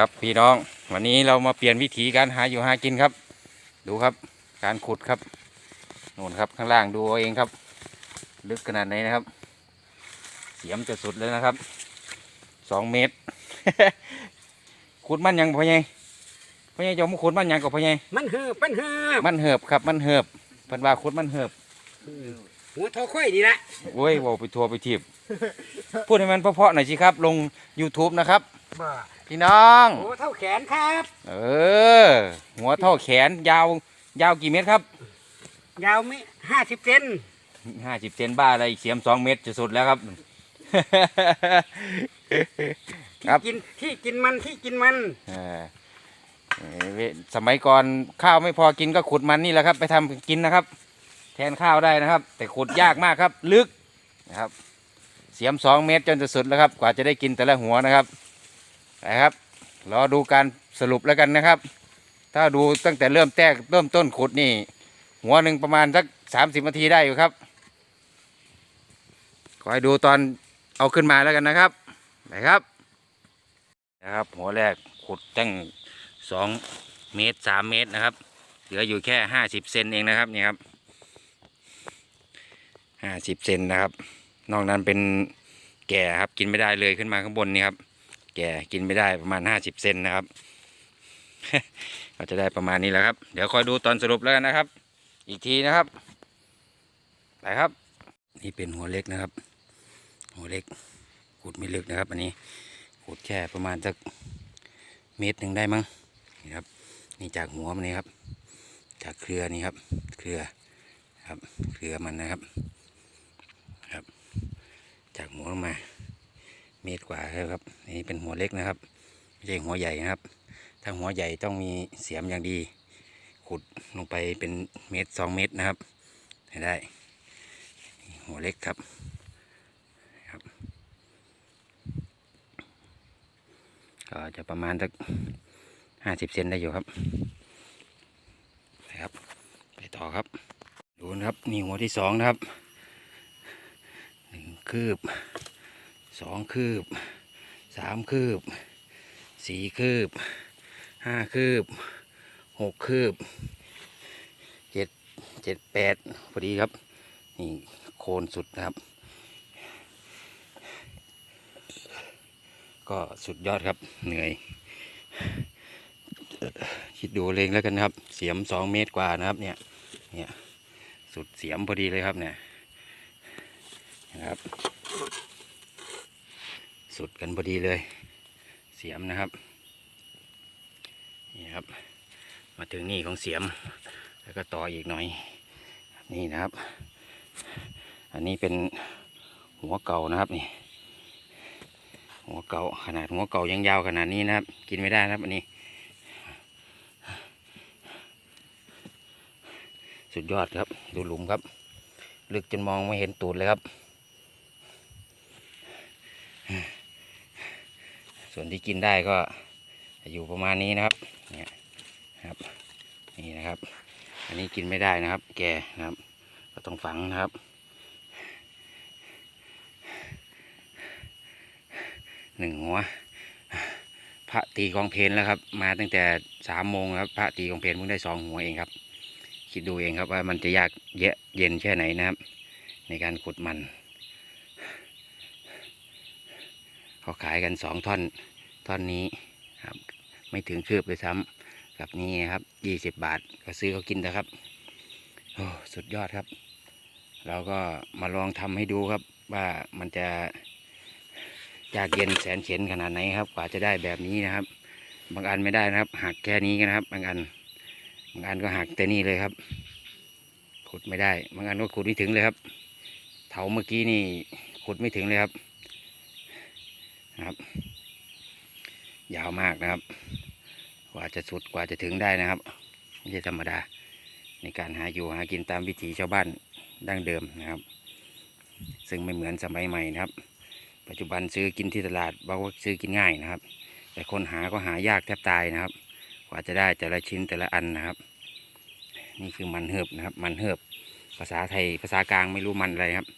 ครับพี่น้อง วันนี้เรามาเปลี่ยนวิธีการหาอยู่หากินครับ ดูครับ การขุดครับนู่นครับข้างล่างดูเอาเองครับ ลึกขนาดไหนนะครับ เสียมจะสุดเลยนะครับสองเมตร ขุดมันยังพ่อใหญ่พ่อใหญ่จะมาขุดมันยังกับพ่อใหญ่มันเหือบมันเหือบมันเหือบครับมันเหือบเพิ่นว่าขุดมันเหือบหัวทอค่อยนี่ละโอ้ยเว่าไปทัวร์ไปทีบพูดให้มันเพราะๆหน่อยสิครับ ลง YouTube นะครับ บ่าพี่น้องหัวเท่าแขนครับเออ หัวเท่าแขนยาว ยาวกี่เมตรครับ ยาวไม่ห้าสิบเซนห้าสิบเซนบ้าอะไรเสียมสองเมตรจะสุดแล้วครับ ครับ กินที่กินมันที่กินมันเออเอ่อสมัยก่อนข้าวไม่พอกินก็ขุดมันนี่แหละครับ ไปทำกินนะครับ แทนข้าวได้นะครับ แต่ขุดยากมากครับ ลึกนะครับ เสียมสองเมตรจนจะสุดแล้วครับ กว่าจะได้กินแต่ละหัวนะครับ นะครับรอดูการสรุปแล้วกันนะครับ ถ้าดูตั้งแต่เริ่มแตกเริ่มต้นขุดนี่ หัวหนึ่งประมาณสักสามสิบนาทีได้อยู่ครับขอให้ดูตอนเอาขึ้นมาแล้วกันนะครับไปครับนะครับ หัวแรกขุดตั้งสองเมตรสามเมตรนะครับ เหลืออยู่แค่ห้าสิบเซนเองนะครับนี่ครับห้าสิบเซนนะครับ นอกนั้นเป็นแก่ครับกินไม่ได้เลยขึ้นมาข้างบนนี่ครับ แก่กินไม่ได้ประมาณห้าสิบเซนนะครับก็จะได้ประมาณนี้แหละครับ เดี๋ยวคอยดูตอนสรุปแล้วกันนะครับ อีกทีนะครับ ไปครับ นี่เป็นหัวเล็กนะครับ หัวเล็กขุดไม่ลึกนะครับ อันนี้ขุดแค่ประมาณสักเมตรหนึ่งได้มั้งนี่ครับ นี่จากหัวมันนี่ครับ จากเครือนี่ครับ เครือครับ เครือมันนะครับ ครับ จากหัวลงมา เมตรกว่าครับนี่เป็นหัวเล็กนะครับไม่ใช่หัวใหญ่นะครับ ถ้าหัวใหญ่ต้องมีเสียมอย่างดี ขุดลงไปเป็นเมตรสองเมตรนะครับให้ได้ หัวเล็กครับก็จะประมาณสักห้าสิบเซนได้อยู่ครับไปครับ ไปต่อครับ ดูนะครับนี่หัวที่สองนะครับหนึ่งคืบ สองคืบสามคืบสี่คืบห้าคืบหกคืบเจ็ดเจ็ดแปดพอดีครับ นี่โคนสุดนะครับ ก็สุดยอดครับเหนื่อย คิดดูเลงแล้วกันครับ เสียมสองเมตรกว่านะครับเนี่ยเนี่ยสุดเสียมพอดีเลยครับเนี่ยนะครับ สุดกันพอดีเลย เสียมนะครับ นี่ครับ มาถึงนี่ของเสียม แล้วก็ต่ออีกหน่อย นี่นะครับ อันนี้เป็นหัวเก่านะครับนี่ หัวเก่าขนาดหัวเก่ายังยาวขนาดนี้นะครับ กินไม่ได้นะครับอันนี้ สุดยอดครับ ดูหลุมครับ ลึกจนมองไม่เห็นตูดเลยครับ ส่วนที่กินได้ก็อยู่ประมาณนี้นะครับ เนี่ยครับ นี่นะครับ อันนี้กินไม่ได้นะครับ แก่นะครับ ก็ต้องฝังนะครับ หนึ่งหัว พระตีกองเพลนแล้วครับ มาตั้งแต่สามโมงครับ พระตีกองเพลนเพิ่งได้สองหัวเองครับ คิดดูเองครับว่ามันจะยากเยะเย็นแค่ไหนนะครับ ในการขุดมัน เขาขายกันสองท่อนท่อนนี้ครับ ไม่ถึงคืบเลยซ้ำกับนี้ครับยี่สิบบาทก็ซื้อเขากินนะครับโอ้สุดยอดครับ เราก็มาลองทำให้ดูครับว่ามันจะยากเย็นแสนเข็นขนาดไหนครับ กว่าจะได้แบบนี้นะครับ บางอันไม่ได้นะครับหักแค่นี้นนะครับ บางอัน บางอันก็หักแต่นี่เลยครับ ขุดไม่ได้ บางอันก็ขุดไม่ถึงเลยครับ เถาเมื่อกี้นี่ขุดไม่ถึงเลยครับ นะครับ ยาวมากนะครับ กว่าจะสุดกว่าจะถึงได้นะครับไม่ใช่ธรรมดา ในการหาอยู่หากินตามวิถีชาวบ้านดั้งเดิมนะครับ ซึ่งไม่เหมือนสมัยใหม่นะครับ ปัจจุบันซื้อกินที่ตลาดบอกว่าซื้อกินง่ายนะครับ แต่คนหาก็หายากแทบตายนะครับ กว่าจะได้แต่ละชิ้นแต่ละอันนะครับ นี่คือมันเหิบนะครับ มันเหิบภาษาไทยภาษากลางไม่รู้มันอะไรครับ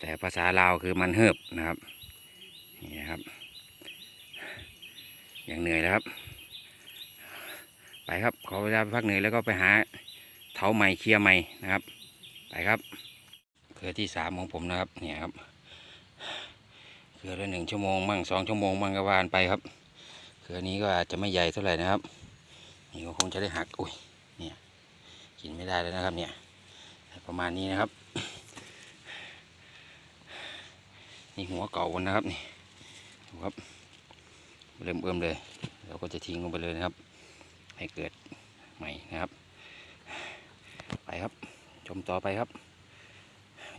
แต่ภาษาลาวคือมันเหิบนะครับ นี่ครับอย่างเหนื่อยแล้วครับ ไปครับขอเวลาพักเหนื่อยแล้วก็ไปหาเถาใหม่เคลียร์ใหม่นะครับ ไปครับ เคือที่สามของผมนะครับเนี่ยครับเคือละหนึ่งชั่วโมงมั่งสองชั่วโมงมั่งก็วานไปครับเคือนี้ก็อาจจะไม่ใหญ่เท่าไหร่นะครับนี่ก็คงจะได้หักอุ้ยเนี่ยกินไม่ได้แล้วนะครับเนี่ยประมาณนี้นะครับ นี่หัวเก่ามันนะครับนี่ ดูครับ เริ่มเอิ่มเลย เราก็จะทิ้งลงไปเลยนะครับ ให้เกิดใหม่นะครับ ไปครับ ชมต่อไปครับ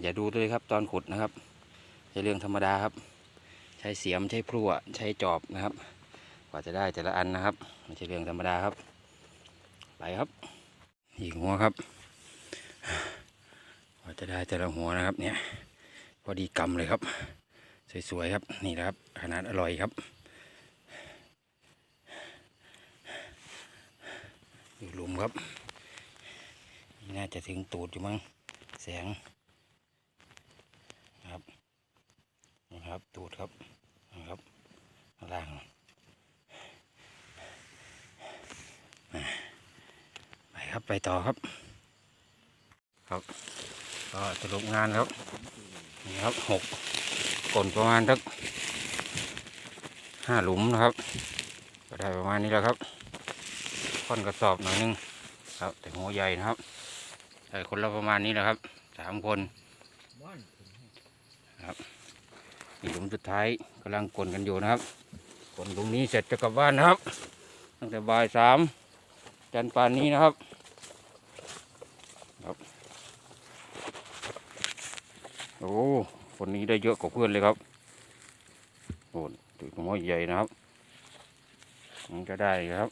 อย่าดูด้วยครับตอนขุดนะครับใช้เรื่องธรรมดาครับ ใช้เสียมใช้พลั่วใช้จอบนะครับ กว่าจะได้แต่ละอันนะครับไม่ใช่เรื่องธรรมดาครับ ไปครับอีกหัวครับกว่าจะได้แต่ละหัวนะครับเนี่ยพอดีกำเลยครับ สวยๆครับนี่นะครับ ขนาดอร่อยครับ อยู่หลุมครับ น่าจะถึงตูดอยู่มั้งแสงครับนี่ครับตูดครับนะครับล่างไปครับไปต่อครับ ครับก็สรุปงานครับนี่ครับหก กลนประมาณสักห้าหลุมนะครับ ก็ได้ประมาณนี้แล้วครับค่อนกระสอบหน่อยนึงครับ แต่หัวใหญ่นะครับได้คนละประมาณนี้แหละครับสามคนครับนี่หลุมสุดท้ายกำลังกลนกันอยู่นะครับกลนหลุมนี้เสร็จจะกลับบ้านนะครับ ตั้งแต่บ่ายสามจันทร์ปานนี้นะครับครับ โอ้ คนนี้ได้เยอะกว่าเพื่อนเลยครับโอ้ถือหัวใหญ่นะครับมันก็ได้ครับ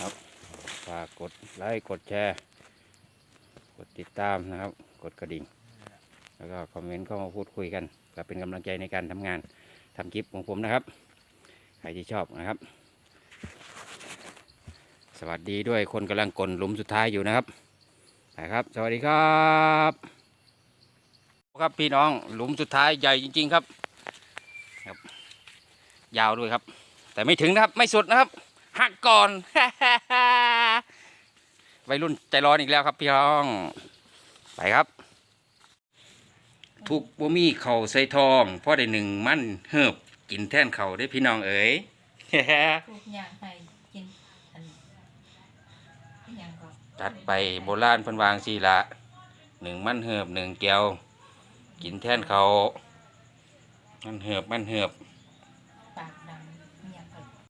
ครับฝากกดไลค์กดแชร์ กดติดตามนะครับ กดกระดิ่ง แล้วก็คอมเมนต์เข้ามาพูดคุยกันก็เป็นกำลังใจในการทำงานทำคลิปของผมนะครับ ใครที่ชอบนะครับ วัสดีด้วยคนกำลังกลหลุมสุดท้ายอยู่นะครับไปครับ สวัสดีครับครับพี่น้องหลุมสุดท้ายใหญ่จริง ๆครับครับ ยาวด้วยครับ แต่ไม่ถึงนะครับ ไม่สุดนะครับหักก่อนวัยรุ่นใจร้อนอีกแล้วครับ พี่น้องไปครับ ทุกบ่มีเข่าใส่ทองพ่อได้หนึ่งมั่นเหิบกินแท่นเข่าได้พี่น้องเอ๋ยทุกอย่างให้ จัดไปโบราณเพิ่นวางสีละหนึ่งมันเหือบหนึ่งแก้ว กินแท่นเขามันเหือบมันเหือบ